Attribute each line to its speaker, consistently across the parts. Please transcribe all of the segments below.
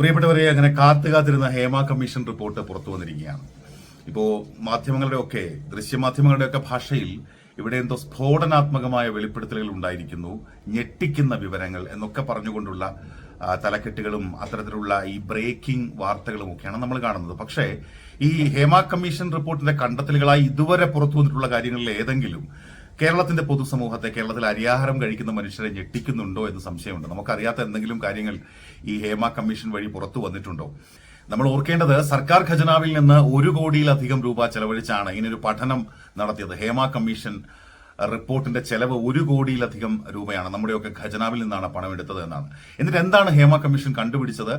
Speaker 1: പ്രിയപ്പെട്ടവരെ അങ്ങനെ കാത്തു കാത്തിരുന്ന ഹേമ കമ്മീഷൻ റിപ്പോർട്ട് പുറത്തു വന്നിരിക്കുകയാണ്. ഇപ്പോൾ മാധ്യമങ്ങളുടെ ഒക്കെ ദൃശ്യമാധ്യമങ്ങളുടെ ഒക്കെ ഭാഷയിൽ ഇവിടെ എന്തോ സ്ഫോടനാത്മകമായ വെളിപ്പെടുത്തലുകൾ ഉണ്ടായിരിക്കുന്നു ഞെട്ടിക്കുന്ന വിവരങ്ങൾ എന്നൊക്കെ പറഞ്ഞുകൊണ്ടുള്ള തലക്കെട്ടുകളും അത്തരത്തിലുള്ള ഈ ബ്രേക്കിംഗ് വാർത്തകളും ഒക്കെയാണ് നമ്മൾ കാണുന്നത്. പക്ഷേ ഈ ഹേമ കമ്മീഷൻ റിപ്പോർട്ടിന്റെ കണ്ടെത്തലുകളായി ഇതുവരെ പുറത്തു വന്നിട്ടുള്ള കാര്യങ്ങളിൽ ഏതെങ്കിലും കേരളത്തിന്റെ പൊതുസമൂഹത്തെ കേരളത്തിൽ അരിയാഹാരം കഴിക്കുന്ന മനുഷ്യരെ ഞെട്ടിക്കുന്നുണ്ടോ എന്ന് സംശയമുണ്ട്. നമുക്കറിയാത്ത എന്തെങ്കിലും കാര്യങ്ങൾ ഈ ഹേമ കമ്മീഷൻ വഴി പുറത്തു വന്നിട്ടുണ്ടോ? നമ്മൾ ഓർക്കേണ്ടത് സർക്കാർ ഖജനാവിൽ നിന്ന് ഒരു കോടിയിലധികം രൂപ ചെലവഴിച്ചാണ് ഇങ്ങനൊരു പഠനം നടത്തിയത്. ഹേമ കമ്മീഷൻ റിപ്പോർട്ടിന്റെ ചെലവ് ഒരു കോടിയിലധികം രൂപയാണ്. നമ്മുടെയൊക്കെ ഖജനാവിൽ നിന്നാണ് പണം എടുത്തത് എന്നാണ്. എന്നിട്ട് എന്താണ് ഹേമ കമ്മീഷൻ കണ്ടുപിടിച്ചത്?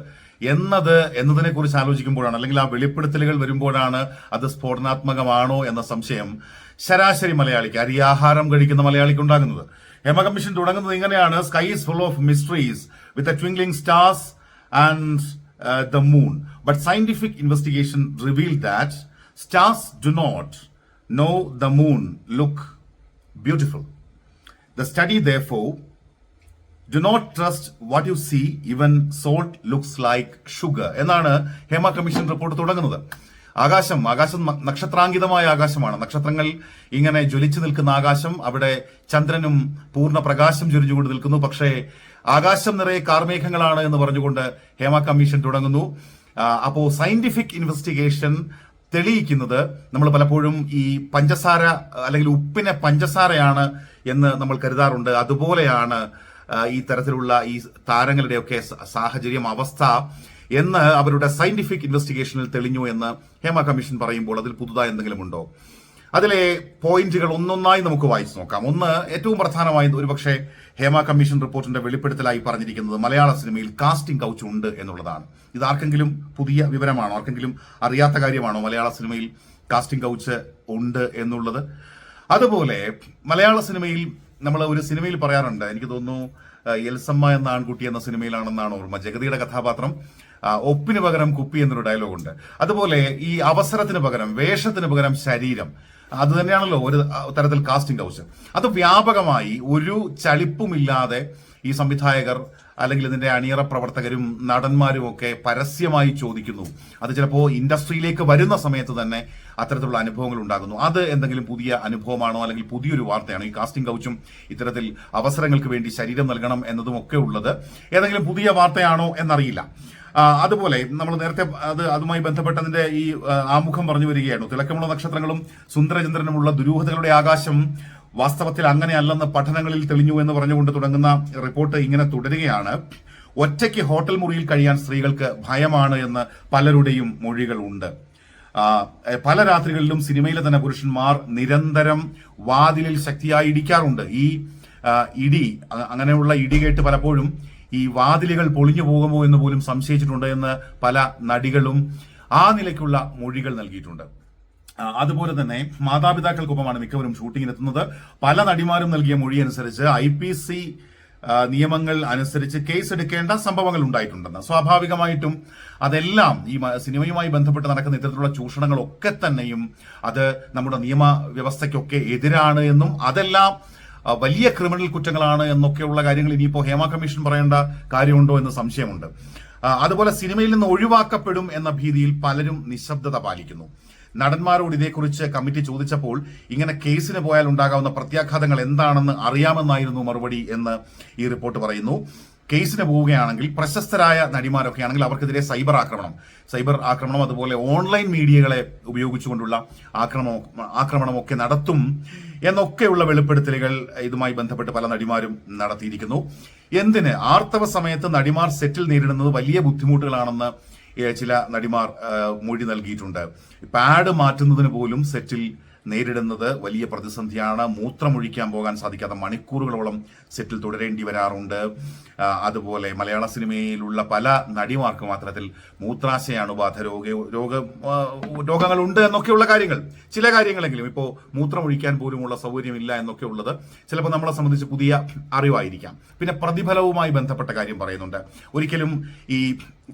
Speaker 1: എന്നത് എന്നതിനെ കുറിച്ച് ആലോചിക്കുമ്പോഴാണ് അല്ലെങ്കിൽ ആ വെളിപ്പെടുത്തലുകൾ വരുമ്പോഴാണ് അത് സ്ഫോടനാത്മകമാണോ എന്ന സംശയം ശരാശരി മലയാളിക്ക് അരി ആഹാരം കഴിക്കുന്ന മലയാളിക്ക് ഉണ്ടാകുന്നത്. ഹേമ കമ്മീഷൻ തുടങ്ങുന്നത് ഇങ്ങനെയാണ്. Sky is full of mysteries with a twinkling stars and the moon but scientific investigation reveal that stars do not know the moon look beautiful the study the for do not trust what you see even salt looks like sugar എന്നാണ് Hema commission report തുടങ്ങുന്നത്. ആകാശം ആകാശം നക്ഷത്രാങ്കിതമായ ആകാശമാണ്. നക്ഷത്രങ്ങൾ ഇങ്ങനെ ജ്വലിച്ചു നിൽക്കുന്ന ആകാശം അവിടെ ചന്ദ്രനും പൂർണ പ്രകാശം ജ്വലിച്ചുകൊണ്ട് നിൽക്കുന്നു. പക്ഷേ ആകാശം നിറയെ കാർമേഘങ്ങളാണ് എന്ന് പറഞ്ഞുകൊണ്ട് ഹേമ കമ്മീഷൻ തുടങ്ങുന്നു. അപ്പോൾ അപ്പോ സയന്റിഫിക് ഇൻവെസ്റ്റിഗേഷൻ തെളിയിക്കുന്നത് നമ്മൾ പലപ്പോഴും ഈ പഞ്ചസാര അല്ലെങ്കിൽ ഉപ്പിനെ പഞ്ചസാരയാണ് എന്ന് നമ്മൾ കരുതാറുണ്ട്. അതുപോലെയാണ് ഈ തരത്തിലുള്ള ഈ താരങ്ങളുടെയൊക്കെ സാഹചര്യം അവസ്ഥ. എന്ന് അവരുടെ സയന്റിഫിക് ഇൻവെസ്റ്റിഗേഷനിൽ തെളിഞ്ഞു എന്ന് ഹേമ കമ്മീഷൻ പറയുമ്പോൾ അതിൽ പുതുതായി എന്തെങ്കിലും ഉണ്ടോ? അതിലെ പോയിന്റുകൾ ഒന്നൊന്നായി നമുക്ക് വായിച്ചു നോക്കാം. ഒന്ന് ഏറ്റവും പ്രധാനമായി ഒരുപക്ഷെ ഹേമ കമ്മീഷൻ റിപ്പോർട്ടിന്റെ വെളിപ്പെടുത്തലായി പറഞ്ഞിരിക്കുന്നത് മലയാള സിനിമയിൽ കാസ്റ്റിംഗ് കൗച്ച് ഉണ്ട് എന്നുള്ളതാണ്. ഇത് ആർക്കെങ്കിലും പുതിയ വിവരമാണോ? ആർക്കെങ്കിലും അറിയാത്ത കാര്യമാണോ മലയാള സിനിമയിൽ കാസ്റ്റിംഗ് കൗച്ച് ഉണ്ട് എന്നുള്ളത്? അതുപോലെ മലയാള സിനിമയിൽ നമ്മൾ ഒരു സിനിമയിൽ പറയാറുണ്ട്. എനിക്ക് തോന്നുന്നു എൽസമ്മ എന്ന ആൺകുട്ടി എന്ന സിനിമയിലാണെന്നാണ് ഓർമ്മ. ജഗതിയുടെ കഥാപാത്രം. ഒപ്പിന് പകരം കുപ്പി എന്നൊരു ഡയലോഗുണ്ട് അതുപോലെ ഈ അവസരത്തിന് പകരം വേഷത്തിന് പകരം ശരീരം. അത് തന്നെയാണല്ലോ ഒരു തരത്തിൽ കാസ്റ്റിംഗ് ഹൗസ് അത് വ്യാപകമായി ഒരു ചളിപ്പുമില്ലാതെ ഈ സംവിധായകർ അല്ലെങ്കിൽ ഇതിന്റെ അണിയറ പ്രവർത്തകരും നടന്മാരും ഒക്കെ പരസ്യമായി ചോദിക്കുന്നു. അത് ചിലപ്പോൾ ഇൻഡസ്ട്രിയിലേക്ക് വരുന്ന സമയത്ത് തന്നെ അത്തരത്തിലുള്ള അനുഭവങ്ങൾ ഉണ്ടാകുന്നു. അത് എന്തെങ്കിലും പുതിയ അനുഭവമാണോ അല്ലെങ്കിൽ പുതിയൊരു വാർത്തയാണോ? ഈ കാസ്റ്റിംഗ് കൗച്ചും ഇത്തരത്തിൽ അവസരങ്ങൾക്ക് വേണ്ടി ശരീരം നൽകണം എന്നതും ഒക്കെ ഉള്ളത് ഏതെങ്കിലും പുതിയ വാർത്തയാണോ എന്നറിയില്ല. അതുപോലെ നമ്മൾ നേരത്തെ അത് അതുമായി ബന്ധപ്പെട്ടതിന്റെ ഈ ആമുഖം പറഞ്ഞു വരികയായിരുന്നു. തിളക്കമുള്ള നക്ഷത്രങ്ങളും സുന്ദരചന്ദ്രനുമുള്ള ദുരൂഹതകളുടെ ആകാശം വാസ്തവത്തിൽ അങ്ങനെയല്ലെന്ന് പഠനങ്ങളിൽ തെളിഞ്ഞു എന്ന് പറഞ്ഞുകൊണ്ട് തുടങ്ങുന്ന റിപ്പോർട്ട് ഇങ്ങനെ തുടരുകയാണ്. ഒറ്റയ്ക്ക് ഹോട്ടൽ മുറിയിൽ കഴിയാൻ സ്ത്രീകൾക്ക് ഭയമാണ് എന്ന് പലരുടെയും മൊഴികളുണ്ട്. പല രാത്രികളിലും സിനിമയിലെ തന്നെ പുരുഷന്മാർ നിരന്തരം വാതിലിൽ ശക്തിയായി ഇടിക്കാറുണ്ട്. ഈ ഇടി അങ്ങനെയുള്ള ഇടി കേട്ട് പലപ്പോഴും ഈ വാതിലുകൾ പൊളിഞ്ഞു പോകുമോ എന്ന് പോലും സംശയിച്ചിട്ടുണ്ട് എന്ന് പല നടികളും ആ നിലയ്ക്കുള്ള മൊഴികൾ നൽകിയിട്ടുണ്ട്. അതുപോലെ തന്നെ മാതാപിതാക്കൾക്കൊപ്പമാണ് മിക്കവരും ഷൂട്ടിങ്ങിനെത്തുന്നത് പല നടിമാരും നൽകിയ മൊഴി അനുസരിച്ച് ഐ പി സി നിയമങ്ങൾ അനുസരിച്ച് കേസ് എടുക്കേണ്ട സംഭവങ്ങൾ ഉണ്ടായിട്ടുണ്ടെന്ന്. സ്വാഭാവികമായിട്ടും അതെല്ലാം ഈ സിനിമയുമായി ബന്ധപ്പെട്ട് നടക്കുന്ന ഇത്തരത്തിലുള്ള ചൂഷണങ്ങളൊക്കെ തന്നെയും അത് നമ്മുടെ നിയമ വ്യവസ്ഥയ്ക്കൊക്കെ എതിരാണ് എന്നും അതെല്ലാം വലിയ ക്രിമിനൽ കുറ്റങ്ങളാണ് എന്നൊക്കെയുള്ള കാര്യങ്ങൾ ഇനിയിപ്പോ ഹേമ കമ്മീഷൻ പറയേണ്ട കാര്യമുണ്ടോ എന്ന് സംശയമുണ്ട്. അതുപോലെ സിനിമയിൽ നിന്ന് ഒഴിവാക്കപ്പെടും എന്ന ഭീതിയിൽ പലരും നിശബ്ദത പാലിക്കുന്നു. നടന്മാരോട് ഇതേക്കുറിച്ച് കമ്മിറ്റി ചോദിച്ചപ്പോൾ ഇങ്ങനെ കേസിന് പോയാൽ ഉണ്ടാകാവുന്ന പ്രത്യാഘാതങ്ങൾ എന്താണെന്ന് അറിയാമെന്നായിരുന്നു മറുപടി എന്ന് ഈ റിപ്പോർട്ട് പറയുന്നു. കേസിന് പോവുകയാണെങ്കിൽ പ്രശസ്തരായ നടിമാരൊക്കെ ആണെങ്കിൽ അവർക്കെതിരെ സൈബർ ആക്രമണം. സൈബർ ആക്രമണം അതുപോലെ ഓൺലൈൻ മീഡിയകളെ ഉപയോഗിച്ചുകൊണ്ടുള്ള ആക്രമണം ആക്രമണമൊക്കെ നടത്തും എന്നൊക്കെയുള്ള വെളിപ്പെടുത്തലുകൾ ഇതുമായി ബന്ധപ്പെട്ട് പല നടിമാരും നടത്തിയിരിക്കുന്നു. എന്തിന് ആർത്തവ സമയത്ത് നടിമാർ സെറ്റിൽ നേരിടുന്നത് വലിയ ബുദ്ധിമുട്ടുകളാണെന്ന് ചില നടിമാർ മൊഴി നൽകിയിട്ടുണ്ട്. പാഡ് മാറ്റുന്നതിന് പോലും സെറ്റിൽ നേരിടുന്നത് വലിയ പ്രതിസന്ധിയാണ്. മൂത്രമൊഴിക്കാൻ പോകാൻ സാധിക്കാത്ത മണിക്കൂറുകളോളം സെറ്റിൽ തുടരേണ്ടി വരാറുണ്ട്. അതുപോലെ മലയാള സിനിമയിലുള്ള പല നടിമാർക്കും മൂത്രാശയ അണുബാധ രോഗ രോഗ രോഗങ്ങളുണ്ട് എന്നൊക്കെയുള്ള കാര്യങ്ങൾ. ചില കാര്യങ്ങളെങ്കിലും ഇപ്പോൾ മൂത്രമൊഴിക്കാൻ പോലുമുള്ള സൗകര്യമില്ല എന്നൊക്കെ ഉള്ളത് ചിലപ്പോൾ നമ്മളെ സംബന്ധിച്ച് പുതിയ അറിവായിരിക്കാം. പിന്നെ പ്രതിഫലവുമായി ബന്ധപ്പെട്ട കാര്യം പറയുന്നുണ്ട്. ഒരിക്കലും ഈ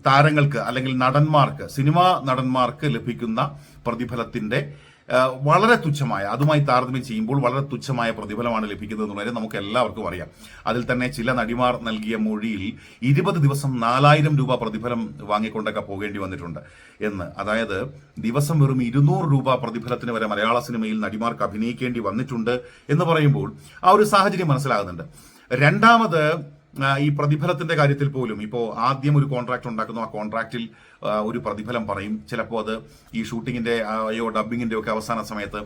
Speaker 1: താരങ്ങൾക്ക് അല്ലെങ്കിൽ നടന്മാർക്ക് സിനിമാ നടന്മാർക്ക് ലഭിക്കുന്ന പ്രതിഫലത്തിന്റെ ആ, വളരെ തുച്ഛമായ അതുമായി താരതമ്യം ചെയ്യുമ്പോൾ വളരെ തുച്ഛമായ പ്രതിഫലമാണ് ലഭിക്കുന്നത് എന്നുള്ളത് നമുക്ക് എല്ലാവർക്കും അറിയാം. അതിൽ തന്നെ ചില നടിമാർ നൽകിയ മൊഴിയിൽ ഇരുപത് ദിവസം നാലായിരം രൂപ പ്രതിഫലം വാങ്ങിക്കൊണ്ടൊക്കെ പോകേണ്ടി വന്നിട്ടുണ്ട് എന്ന്. അതായത് ദിവസം വെറും ഇരുന്നൂറ് രൂപ പ്രതിഫലത്തിന് വരെ മലയാള സിനിമയിൽ നടിമാർക്ക് അഭിനയിക്കേണ്ടി വന്നിട്ടുണ്ട് എന്ന് പറയുമ്പോൾ ആ ഒരു സാഹചര്യം മനസ്സിലാകുന്നുണ്ട്. രണ്ടാമത് ഈ പ്രതിഫലത്തിന്റെ കാര്യത്തിൽ പോലും ഇപ്പോൾ ആദ്യം ഒരു കോൺട്രാക്ട് ഉണ്ടാക്കുന്നു ആ കോൺട്രാക്റ്റിൽ ഒരു പ്രതിഫലം പറയും. ചിലപ്പോൾ അത് ഈ ഷൂട്ടിങ്ങിന്റെ അയ്യോ ഡബിങ്ങിന്റെ ഒക്കെ അവസാന സമയത്ത്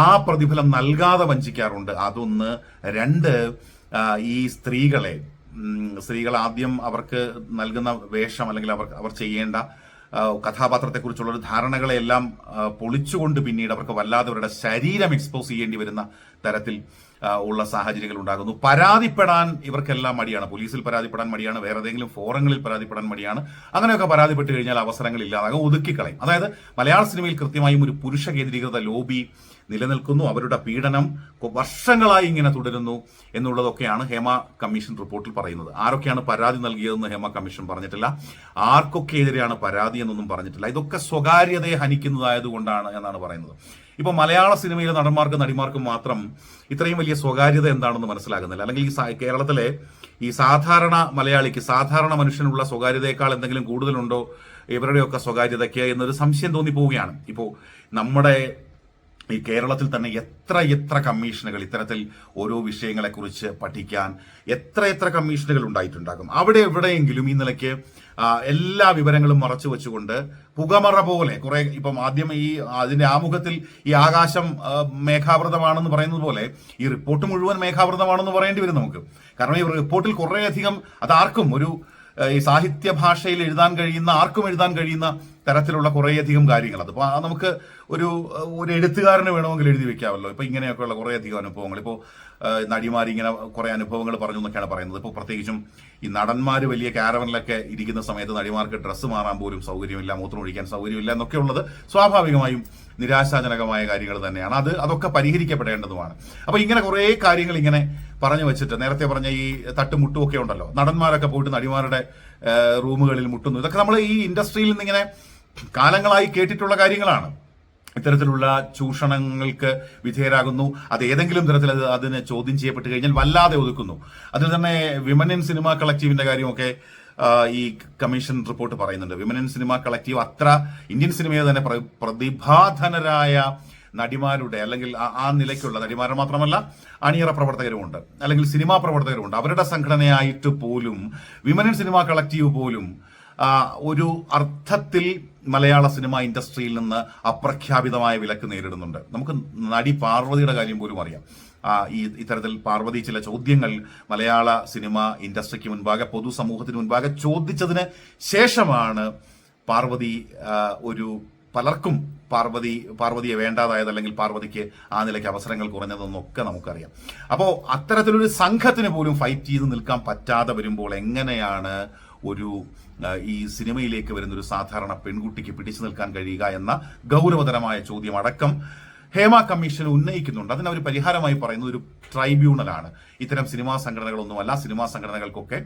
Speaker 1: ആ പ്രതിഫലം നൽകാതെ വഞ്ചിക്കാറുണ്ട്. അതൊന്ന്. രണ്ട് ഈ സ്ത്രീകളെ സ്ത്രീകൾ ആദ്യം അവർക്ക് നൽകുന്ന വേഷം അല്ലെങ്കിൽ അവർ അവർ ചെയ്യേണ്ട കഥാപാത്രത്തെക്കുറിച്ചുള്ള ഒരു ധാരണകളെല്ലാം പൊളിച്ചുകൊണ്ട് പിന്നീട് അവർക്ക് വല്ലാതെ അവരുടെ ശരീരം എക്സ്പോസ് ചെയ്യേണ്ടി വരുന്ന തരത്തിൽ ഉള്ള സാഹചര്യങ്ങൾ ഉണ്ടാകുന്നു. പരാതിപ്പെടാൻ ഇവർക്കെല്ലാം മടിയാണ്. പോലീസിൽ പരാതിപ്പെടാൻ മടിയാണ്. വേറെ ഏതെങ്കിലും ഫോറങ്ങളിൽ പരാതിപ്പെടാൻ മടിയാണ്. അങ്ങനെയൊക്കെ പരാതിപ്പെട്ട് കഴിഞ്ഞാൽ അവസരങ്ങൾ ഇല്ലാതാകും ഒതുക്കിക്കളയും. അതായത് മലയാള സിനിമയിൽ കൃത്യമായും ഒരു പുരുഷ കേന്ദ്രീകൃത ലോബി നിലനിൽക്കുന്നു. അവരുടെ പീഡനം വർഷങ്ങളായി ഇങ്ങനെ തുടരുന്നു എന്നുള്ളതൊക്കെയാണ് ഹേമ കമ്മീഷൻ റിപ്പോർട്ടിൽ പറയുന്നത്. ആരൊക്കെയാണ് പരാതി നൽകിയതെന്ന് ഹേമ കമ്മീഷൻ പറഞ്ഞിട്ടില്ല. ആർക്കൊക്കെ എതിരെയാണ് പരാതി എന്നൊന്നും പറഞ്ഞിട്ടില്ല. ഇതൊക്കെ സ്വകാര്യതയെ ഹനിക്കുന്നതായതുകൊണ്ടാണ് എന്നാണ് പറയുന്നത്. ഇപ്പൊ മലയാള സിനിമയിലെ നടന്മാർക്കും നടിമാർക്കും മാത്രം ഇത്രയും വലിയ സ്വകാര്യത എന്താണെന്ന് മനസ്സിലാകുന്നില്ല. അല്ലെങ്കിൽ ഈ കേരളത്തിലെ ഈ സാധാരണ മലയാളിക്ക് സാധാരണ മനുഷ്യനുള്ള സ്വകാര്യതയേക്കാൾ എന്തെങ്കിലും കൂടുതലുണ്ടോ? ഇവരുടെയൊക്കെ സ്വകാര്യതയ്ക്ക് എന്നൊരു സംശയം തോന്നിപ്പോവുകയാണ്. ഇപ്പോൾ നമ്മുടെ ഈ കേരളത്തിൽ തന്നെ എത്ര എത്ര കമ്മീഷനുകൾ ഇത്തരത്തിൽ ഓരോ വിഷയങ്ങളെക്കുറിച്ച് പഠിക്കാൻ എത്ര എത്ര കമ്മീഷനുകൾ ഉണ്ടായിട്ടുണ്ടാകും? അവിടെ എവിടെയെങ്കിലും ഈ നിലയ്ക്ക് എല്ലാ വിവരങ്ങളും മറച്ചു വെച്ചുകൊണ്ട് പുകമറ പോലെ കുറെ ഇപ്പം ആദ്യം ഈ അതിന്റെ ആമുഖത്തിൽ ഈ ആകാശം മേഘാവൃതമാണെന്ന് പറയുന്നത് പോലെ ഈ റിപ്പോർട്ട് മുഴുവൻ മേഘാവൃതമാണെന്ന് പറയേണ്ടി വരും നമുക്ക്. കാരണം ഈ റിപ്പോർട്ടിൽ കുറേയധികം അതാർക്കും ഒരു ഈ സാഹിത്യ ഭാഷയിൽ എഴുതാൻ കഴിയുന്ന ആർക്കും എഴുതാൻ കഴിയുന്ന തരത്തിലുള്ള കുറേയധികം കാര്യങ്ങൾ. അത് ആ നമുക്ക് ഒരു ഒരു എഴുത്തുകാരന് വേണമെങ്കിൽ എഴുതി വെക്കാമല്ലോ. ഇപ്പോൾ ഇങ്ങനെയൊക്കെയുള്ള കുറേയധികം അനുഭവങ്ങൾ. ഇപ്പോൾ നടിമാർ ഇങ്ങനെ കുറെ അനുഭവങ്ങൾ പറഞ്ഞു എന്നൊക്കെയാണ് പറയുന്നത്. ഇപ്പോൾ പ്രത്യേകിച്ചും ഈ നടന്മാർ വലിയ കാരവനിലൊക്കെ ഇരിക്കുന്ന സമയത്ത് നടിമാർക്ക് ഡ്രസ്സ് മാറാൻ പോലും സൗകര്യമില്ല മൂത്രം ഒഴിക്കാൻ സൗകര്യമില്ല എന്നൊക്കെ ഉള്ളത് സ്വാഭാവികമായും നിരാശാജനകമായ കാര്യങ്ങൾ തന്നെയാണ്. അത് അതൊക്കെ പരിഹരിക്കപ്പെടേണ്ടതുമാണ്. അപ്പോൾ ഇങ്ങനെ കുറേ കാര്യങ്ങൾ ഇങ്ങനെ പറഞ്ഞു വെച്ചിട്ട് നേരത്തെ പറഞ്ഞ ഈ തട്ടുമുട്ടും ഒക്കെ ഉണ്ടല്ലോ. നടന്മാരൊക്കെ പോയിട്ട് നടിമാരുടെ റൂമുകളിൽ മുട്ടുന്നു. ഇതൊക്കെ നമ്മൾ ഈ ഇൻഡസ്ട്രിയിൽ നിന്നിങ്ങനെ കാലങ്ങളായി കേട്ടിട്ടുള്ള കാര്യങ്ങളാണ്. ഇത്തരത്തിലുള്ള ചൂഷണങ്ങൾക്ക് വിധേയരാകുന്നു. അത് ഏതെങ്കിലും തരത്തിൽ അത് അതിനെ ചോദ്യം ചെയ്യപ്പെട്ട് കഴിഞ്ഞാൽ വല്ലാതെ ഒതുക്കുന്നു. അതിൽ തന്നെ വിമൻ ഇൻ സിനിമ കളക്റ്റീവിന്റെ കാര്യമൊക്കെ ഈ കമ്മീഷൻ റിപ്പോർട്ട് പറയുന്നുണ്ട്. വിമൻ ഇൻ സിനിമ കളക്റ്റീവ് അത്ര ഇന്ത്യൻ സിനിമയെ തന്നെ പ്രതിഭാധനരായ നടിമാരുടെ അല്ലെങ്കിൽ ആ- നിലയ്ക്കുള്ള നടിമാർ മാത്രമല്ല അണിയറ പ്രവർത്തകരുമുണ്ട് അല്ലെങ്കിൽ സിനിമാ പ്രവർത്തകരുമുണ്ട് അവരുടെ സംഘടനയായിട്ട് പോലും വിമൻ സിനിമ കളക്റ്റീവ് പോലും ഒരു അർത്ഥത്തിൽ മലയാള സിനിമ ഇൻഡസ്ട്രിയിൽ നിന്ന് അപ്രഖ്യാപിതമായ വിലക്ക് നേരിടുന്നുണ്ട്. നമുക്ക് നടി പാർവതിയുടെ കാര്യം പോലും അറിയാം. ഈ ഇത്തരത്തിൽ പാർവതി ചില ചോദ്യങ്ങൾ മലയാള സിനിമ ഇൻഡസ്ട്രിക്ക് മുൻപാകെ പൊതുസമൂഹത്തിന് മുൻപാകെ ചോദിച്ചതിന് ശേഷമാണ് പാർവതി ഒരു പലർക്കും പാർവതി പാർവതിയെ വേണ്ടാതായത് അല്ലെങ്കിൽ പാർവതിക്ക് ആ നിലയ്ക്ക് അവസരങ്ങൾ കുറഞ്ഞതെന്നൊക്കെ നമുക്കറിയാം. അപ്പോൾ അത്തരത്തിലൊരു സംഘത്തിന് പോലും ഫൈറ്റ് ചെയ്ത് നിൽക്കാൻ പറ്റാതെ വരുമ്പോൾ എങ്ങനെയാണ് ഒരു ഈ സിനിമയിലേക്ക് വരുന്ന ഒരു സാധാരണ പെൺകുട്ടിക്ക് പിടിച്ചു നിൽക്കാൻ കഴിയുക എന്ന ഗൗരവതരമായ ചോദ്യം അടക്കം ഹേമ കമ്മീഷൻ ഉന്നയിക്കുന്നുണ്ട്. അതിന് പരിഹാരമായി പറയുന്നത് ഒരു ട്രൈബ്യൂണലാണ്. ഇത്തരം സിനിമാ സംഘടനകളൊന്നുമല്ല. സിനിമാ സംഘടനകൾക്കൊക്കെ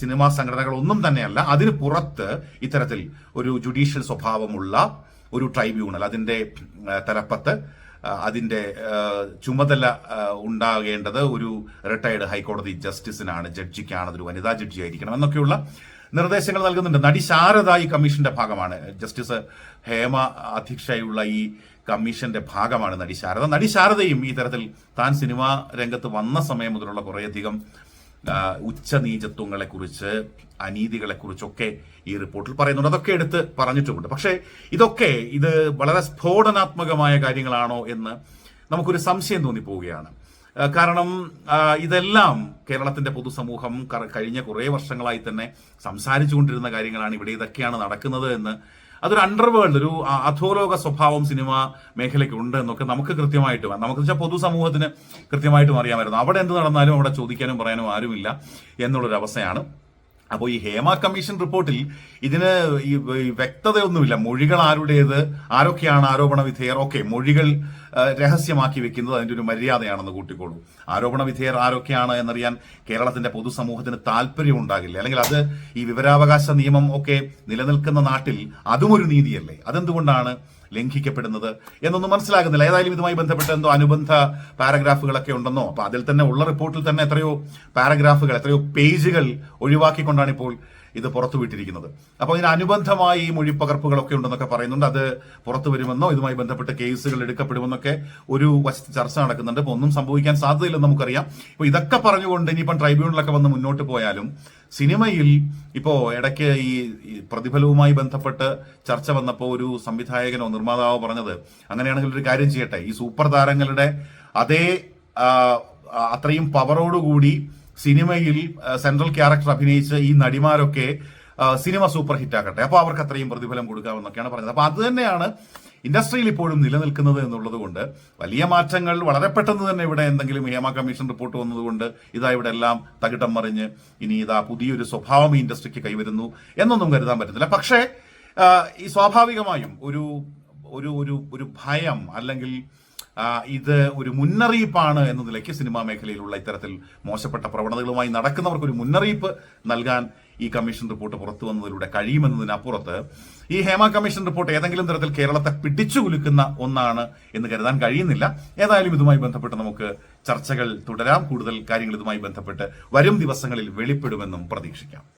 Speaker 1: സിനിമാ സംഘടനകളൊന്നും തന്നെയല്ല. അതിന് പുറത്ത് ഇത്തരത്തിൽ ഒരു ജുഡീഷ്യൽ സ്വഭാവമുള്ള ഒരു ട്രൈബ്യൂണൽ അതിന്റെ തലപ്പത്ത് അതിന്റെ ചുമതല ഉണ്ടാകേണ്ടത് ഒരു റിട്ടയർഡ് ഹൈക്കോടതി ജസ്റ്റിസിനാണ് ജഡ്ജിക്കാണ് അതൊരു വനിതാ ജഡ്ജി ആയിരിക്കണം എന്നൊക്കെയുള്ള നിർദ്ദേശങ്ങൾ നൽകുന്നുണ്ട്. നടി ശാരദ ഈ കമ്മീഷന്റെ ഭാഗമാണ്. ജസ്റ്റിസ് ഹേമ അധ്യക്ഷയുള്ള ഈ കമ്മീഷന്റെ ഭാഗമാണ് നടി ശാരദ. നടി ശാരദയും ഈ തരത്തിൽ താൻ സിനിമാ രംഗത്ത് വന്ന സമയം മുതലുള്ള കുറേയധികം ഉച്ചനീചത്വങ്ങളെക്കുറിച്ച് അനീതികളെക്കുറിച്ചൊക്കെ കുറിച്ച് അനീതികളെ കുറിച്ചൊക്കെ ഈ റിപ്പോർട്ടിൽ പറയുന്നുണ്ട്. അതൊക്കെ എടുത്ത് പറഞ്ഞിട്ടുമുണ്ട്. പക്ഷേ ഇതൊക്കെ ഇത് വളരെ സ്ഫോടനാത്മകമായ കാര്യങ്ങളാണോ എന്ന് നമുക്കൊരു സംശയം തോന്നിപ്പോവുകയാണ്. കാരണം ഇതെല്ലാം കേരളത്തിന്റെ പൊതുസമൂഹം കഴിഞ്ഞ കുറേ വർഷങ്ങളായി തന്നെ സംസാരിച്ചുകൊണ്ടിരുന്ന കാര്യങ്ങളാണ് ഇവിടെ ഇതൊക്കെയാണ് നടക്കുന്നത് എന്ന്. അതൊരു അണ്ടർവേൾഡ് ഒരു അധോലോക സ്വഭാവം സിനിമ മേഖലയ്ക്ക് ഉണ്ട് എന്നൊക്കെ നമുക്ക് കൃത്യമായിട്ട് നമുക്ക് വെച്ചാൽ പൊതുസമൂഹത്തിന് കൃത്യമായിട്ടും അറിയാമായിരുന്നു. അവിടെ എന്ത് നടന്നാലും അവിടെ ചോദിക്കാനും പറയാനും ആരുമില്ല എന്നുള്ളൊരു അവസ്ഥയാണ് അപ്പോൾ ഈ ഹേമ കമ്മീഷൻ റിപ്പോർട്ടിൽ ഇതിന് ഈ വ്യക്തതയൊന്നുമില്ല. മൊഴികൾ ആരുടേത് ആരൊക്കെയാണ് ആരോപണ വിധേയർ? ഓക്കെ മൊഴികൾ രഹസ്യമാക്കി വെക്കുന്നത് അതിന്റെ ഒരു മര്യാദയാണെന്ന് കൂട്ടിക്കോളൂ. ആരോപണ വിധേയർ ആരൊക്കെയാണ് എന്നറിയാൻ കേരളത്തിന്റെ പൊതുസമൂഹത്തിന് താല്പര്യം ഉണ്ടാകില്ല അല്ലെങ്കിൽ അത് ഈ വിവരാവകാശ നിയമം ഒക്കെ നിലനിൽക്കുന്ന നാട്ടിൽ അതും ഒരു നീതിയല്ലേ? അതെന്തുകൊണ്ടാണ് ലംഘിക്കപ്പെടുന്നത് എന്നൊന്നും മനസ്സിലാകുന്നില്ല. ഏതായാലും ഇതുമായി ബന്ധപ്പെട്ട് എന്തോ അനുബന്ധ പാരഗ്രാഫുകളൊക്കെ ഉണ്ടെന്നോ? അപ്പോൾ അതിൽ തന്നെ ഉള്ള റിപ്പോർട്ടിൽ തന്നെ എത്രയോ പാരഗ്രാഫുകൾ എത്രയോ പേജുകൾ ഒഴിവാക്കിക്കൊണ്ടാണ് ഇപ്പോൾ ഇത് പുറത്തുവിട്ടിരിക്കുന്നത്. അപ്പോൾ ഇതിന് അനുബന്ധമായി ഈ മൊഴിപ്പകർപ്പുകളൊക്കെ ഉണ്ടെന്നൊക്കെ പറയുന്നുണ്ട്. അത് പുറത്തു വരുമെന്നോ ഇതുമായി ബന്ധപ്പെട്ട കേസുകൾ എടുക്കപ്പെടുമെന്നൊക്കെ ഒരു വശത്ത് ചർച്ച നടക്കുന്നുണ്ട്. അപ്പോൾ ഒന്നും സംഭവിക്കാൻ സാധ്യതയില്ലെന്ന് നമുക്കറിയാം. ഇപ്പോൾ ഇതൊക്കെ പറഞ്ഞുകൊണ്ട് ഇനിയിപ്പം ട്രൈബ്യൂണലൊക്കെ വന്ന് മുന്നോട്ട് പോയാലും സിനിമയിൽ ഇപ്പോ ഇടയ്ക്ക് ഈ പ്രതിഫലവുമായി ബന്ധപ്പെട്ട് ചർച്ച വന്നപ്പോൾ ഒരു സംവിധായകനോ നിർമ്മാതാവോ പറഞ്ഞത് അങ്ങനെയാണെങ്കിൽ ഒരു കാര്യം ചെയ്യട്ടെ. ഈ സൂപ്പർ താരങ്ങളുടെ അതേ അത്രയും പവറോടുകൂടി സിനിമയിൽ സെൻട്രൽ ക്യാരക്ടർ അഭിനയിച്ച ഈ നടിമാരൊക്കെ സിനിമ സൂപ്പർ ഹിറ്റ് ആക്കട്ടെ. അപ്പോൾ അവർക്ക് അത്രയും പ്രതിഫലം കൊടുക്കാമെന്നൊക്കെയാണ് പറഞ്ഞത് അപ്പോൾ അത് തന്നെയാണ് ഇൻഡസ്ട്രിയിൽ ഇപ്പോഴും നിലനിൽക്കുന്നത് എന്നുള്ളത് കൊണ്ട് വലിയ മാറ്റങ്ങൾ വളരെ പെട്ടെന്ന് തന്നെ ഇവിടെ എന്തെങ്കിലും ഹേമ കമ്മീഷൻ റിപ്പോർട്ട് വന്നതുകൊണ്ട് ഇതാ ഇവിടെ എല്ലാം തകിടം മറിഞ്ഞ് ഇനി ഇതാ പുതിയൊരു സ്വഭാവം ഈ ഇൻഡസ്ട്രിക്ക് കൈവരുന്നു എന്നൊന്നും കരുതാൻ പറ്റത്തില്ല. പക്ഷേ ഈ സ്വാഭാവികമായും ഒരു ഒരു ഒരു ഭയം അല്ലെങ്കിൽ ഇത് ഒരു മുന്നറിയിപ്പാണ് എന്ന നിലയ്ക്ക് സിനിമാ മേഖലയിലുള്ള ഇത്തരത്തിൽ മോശപ്പെട്ട പ്രവണതകളുമായി നടക്കുന്നവർക്ക് ഒരു മുന്നറിയിപ്പ് നൽകാൻ ഈ കമ്മീഷൻ റിപ്പോർട്ട് പുറത്തു വന്നതിലൂടെ കഴിയുമെന്നതിനപ്പുറത്ത് ഈ ഹേമ കമ്മീഷൻ റിപ്പോർട്ട് ഏതെങ്കിലും തരത്തിൽ കേരളത്തെ പിടിച്ചു കുലുക്കുന്ന ഒന്നാണ് എന്ന് കരുതാൻ കഴിയുന്നില്ല. ഏതായാലും ഇതുമായി ബന്ധപ്പെട്ട് നമുക്ക് ചർച്ചകൾ തുടരാം. കൂടുതൽ കാര്യങ്ങൾ ഇതുമായി ബന്ധപ്പെട്ട് വരും ദിവസങ്ങളിൽ വെളിപ്പെടുമെന്നും പ്രതീക്ഷിക്കാം.